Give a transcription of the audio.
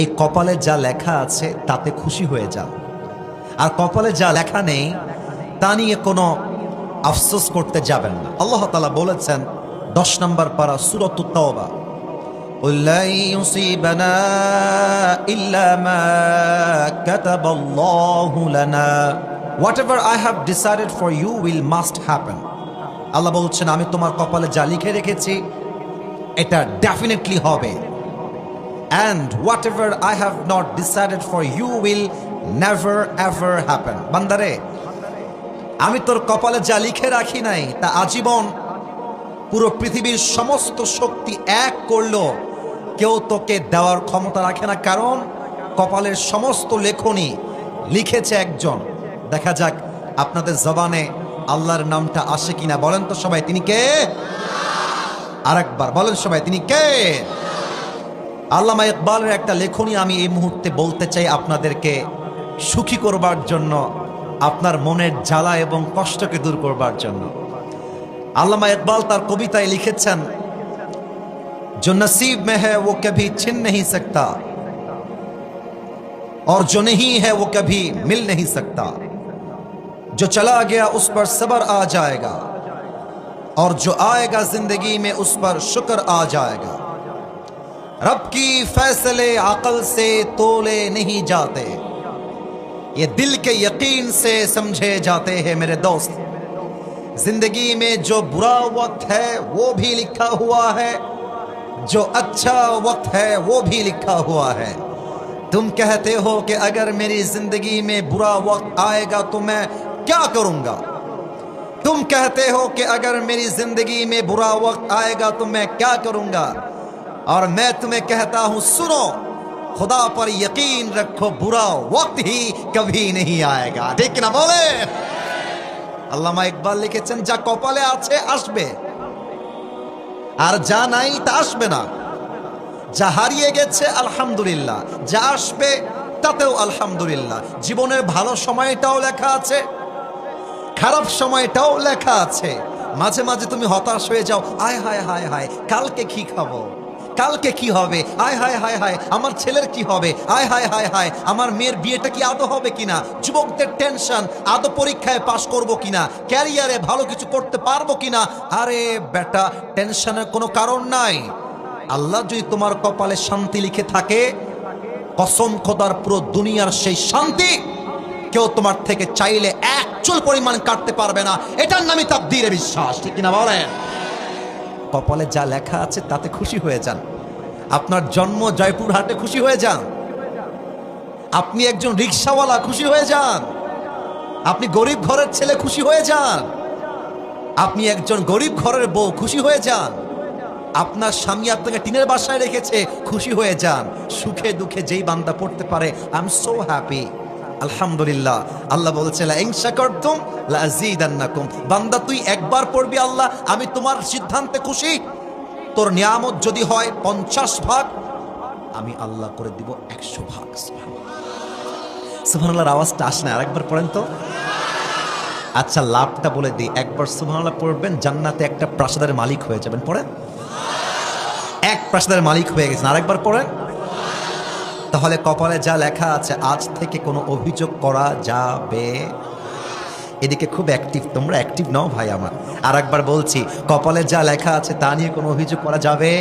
এই কপালে যা লেখা আছে, তাতে খুশি হয়ে যাও। আর কপালে যা লেখা নেই, তা নিয়ে কোনো আফসোস করতে যাবেন না। আল্লাহ তালা বলেছেন, দশ নম্বর পাড়া সুরত Tawbah I have will must Allah বলছেন, আমি তোমার কপালে যা লিখে রেখেছি, এটা ডেফিনেটলি হবে। And whatever I have not decided for you will never, ever happen. বান্দারে, আমি তোর কপালে যা লিখে রাখি নাই, তা আজীবন পুরো পৃথিবীর সমস্ত শক্তি এক করল। কেউ তোকে দেওয়ার ক্ষমতা রাখে না, কারণ কপালের সমস্ত লেখনী লিখেছে একজন। দেখা যাক আপনাদের জবানে আল্লাহর নামটা আসে কিনা। বলেন তো সবাই, তিনি কে? আরেকবার বলেন সবাই, তিনি কে? আল্লামা ইকবালের একটা লেখনী আমি এই মুহূর্তে বলতে চাই আপনাদেরকে সুখী করবার জন্য আপনার মনের জ্বালা এবং কষ্টকে দূর করবার জন্য আল্লামা ইকবাল তার কবিতায় লিখেছেন जो नसीब में है वो कभी छिन नहीं सकता और जो नहीं है वो कभी मिल नहीं सकता जो चला गया उस पर सबर आ जाएगा और जो आएगा जिंदगी में उस पर शुक्र आ जाएगा रब की फैसले अकल से तोले नहीं जाते। ये दिल के यकीन से समझे जाते हैं मेरे दोस्त। ज़िंदगी में जो बुरा वक्त है, वो भी लिखा हुआ है। जो अच्छा वक्त है, वो भी लिखा हुआ है। तुम कहते हो कि अगर मेरी ज़िंदगी में बुरा वक्त आएगा तो मैं क्या करूँगा? तुम कहते हो कि अगर मेरी ज़िंदगी में बुरा वक्त आएगा तो मैं क्या करूँगा? और मैं तुम्हें कहता हूं सुनो खुदा पर यकीन रखो बुरा वक्त ही कभी नहीं आएगा ठीक ना बोले আল্লামা ইকবাল লিখেছেন যা কপালে আছে আসবে আর যা নাই তা আসবে না যা হারিয়ে গেছে আলহামদুলিল্লাহ যা আসবে তাতেও আলহামদুলিল্লাহ জীবনের ভালো সময়টাও লেখা আছে খারাপ সময়টাও লেখা আছে মাঝে মাঝে তুমি হতাশ হয়ে যাও আয় হায় হায় হায় কালকে কি খাবো কালকে কি হবে? আয় হায় হায় হায়, আমার ছেলের কি হবে? আয় হায় হায় হায়, আমার মেয়ের বিয়েটা কি আদৌ হবে কিনা? যুবকদের টেনশন আদৌ পরীক্ষায় পাশ করব কিনা? ক্যারিয়ারে ভালো কিছু করতে পারব কিনা? আরে বেটা টেনশনের কোনো কারণ নাই। আল্লাহ যদি তোমার কপালে শান্তি লিখে থাকে, কসম খোদার পুরো দুনিয়ার সেই শান্তি কেউ তোমার থেকে চাইলে এক পরিমাণ কাটতে পারবে না। এটার নামই তাকদীরে বিশ্বাস, ঠিক কিনা বলেন? কপালে যা লেখা আছে তাতে খুশি হয়ে যান। আপনার জন্ম জয়পুরহাটে খুশি হয়ে যান। আপনি একজন রিক্সাওয়ালা, খুশি হয়ে যান। আপনি গরিব ঘরের ছেলে, খুশি হয়ে যান। আপনি একজন গরিব ঘরের বউ, খুশি হয়ে যান। আপনার স্বামী আপনাকে টিনের বাসায় রেখেছে, খুশি হয়ে যান। সুখে দুঃখে যেই বান্দা পড়তে পারে আই এম সো হ্যাপি আলহামদুলিল্লাহ। আল্লাহ বলছে বান্দা, তুই একবার পড়বি আল্লাহ, আমি তোমার সিদ্ধান্তে খুশি। তোর নিয়ামত যদি হয় পঞ্চাশ ভাগ, আমি আল্লাহ করে দিব একশো ভাগ সুবহানাল্লাহর আওয়াজটা আসে না, আরেকবার পড়েন তো। আচ্ছা লাভটা বলে দিই, একবার সুবহানাল্লাহ পড়বেন, জান্নাতে একটা প্রাসাদের মালিক হয়ে যাবেন, পড়েন? এক প্রাসাদের মালিক হয়ে গেছেন, আরেকবার পড়েন। তাহলে কপালে যা লেখা আছে, আজ থেকে কোনো অভিযোগ করা যাবে? এদিকে খুব অ্যাক্টিভ তোমরা অ্যাক্টিভ নাও ভাই আমার। আর একবার বলছি, কপালে যা লেখা আছে, তা নিয়ে কোনো অভিযোগ করা যাবে?